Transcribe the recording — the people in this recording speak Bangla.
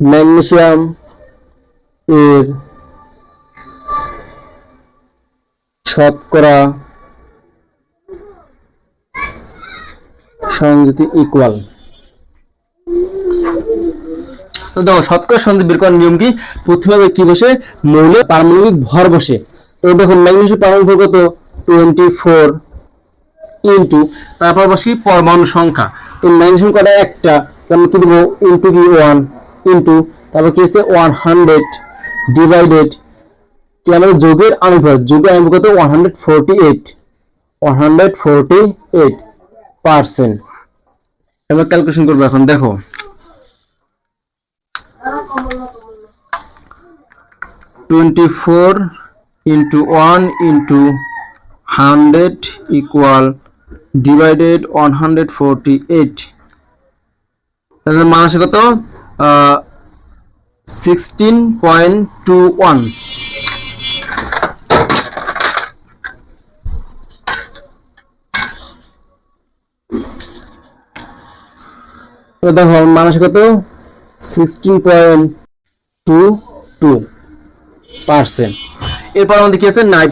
ম্যাগনেসিয়াম এর শতকরা সংযুতি ইকুয়াল তো দেখো, শতকরা সংযুতি বের করার নিয়ম কি? প্রথমে কি বসে? মৌলের পারমাণবিক ভর বসে। তো দেখো, ম্যাগনেসিয়াম পারমাণবিক ভর কত? টোয়েন্টি ফোর ইন্টু তারপর বসি পরমাণু সংখ্যা। তো ম্যাগনেসিয়াম কটা? একটা। তাহলে কি দেবো? ইন্টু কি? ওয়ান ইন্টু তারপর কি হচ্ছে? ওয়ান হান্ড্রেড ডিভাইডেড কি আমাদের যোগের অনুপাত যোগের অনুপাত কত? One hundred forty eight one hundred forty eight percent এবার ক্যালকুলেশন করব এখন, দেখো। Twenty four into one into hundred equal divided one hundred forty eight তাহলে মান আসে কত? সিক্সটিন পয়েন্ট টু ওয়ান দেখো মান আসে কত? Sixteen point two two percent এরপর আমাদের কি আছে? নাইট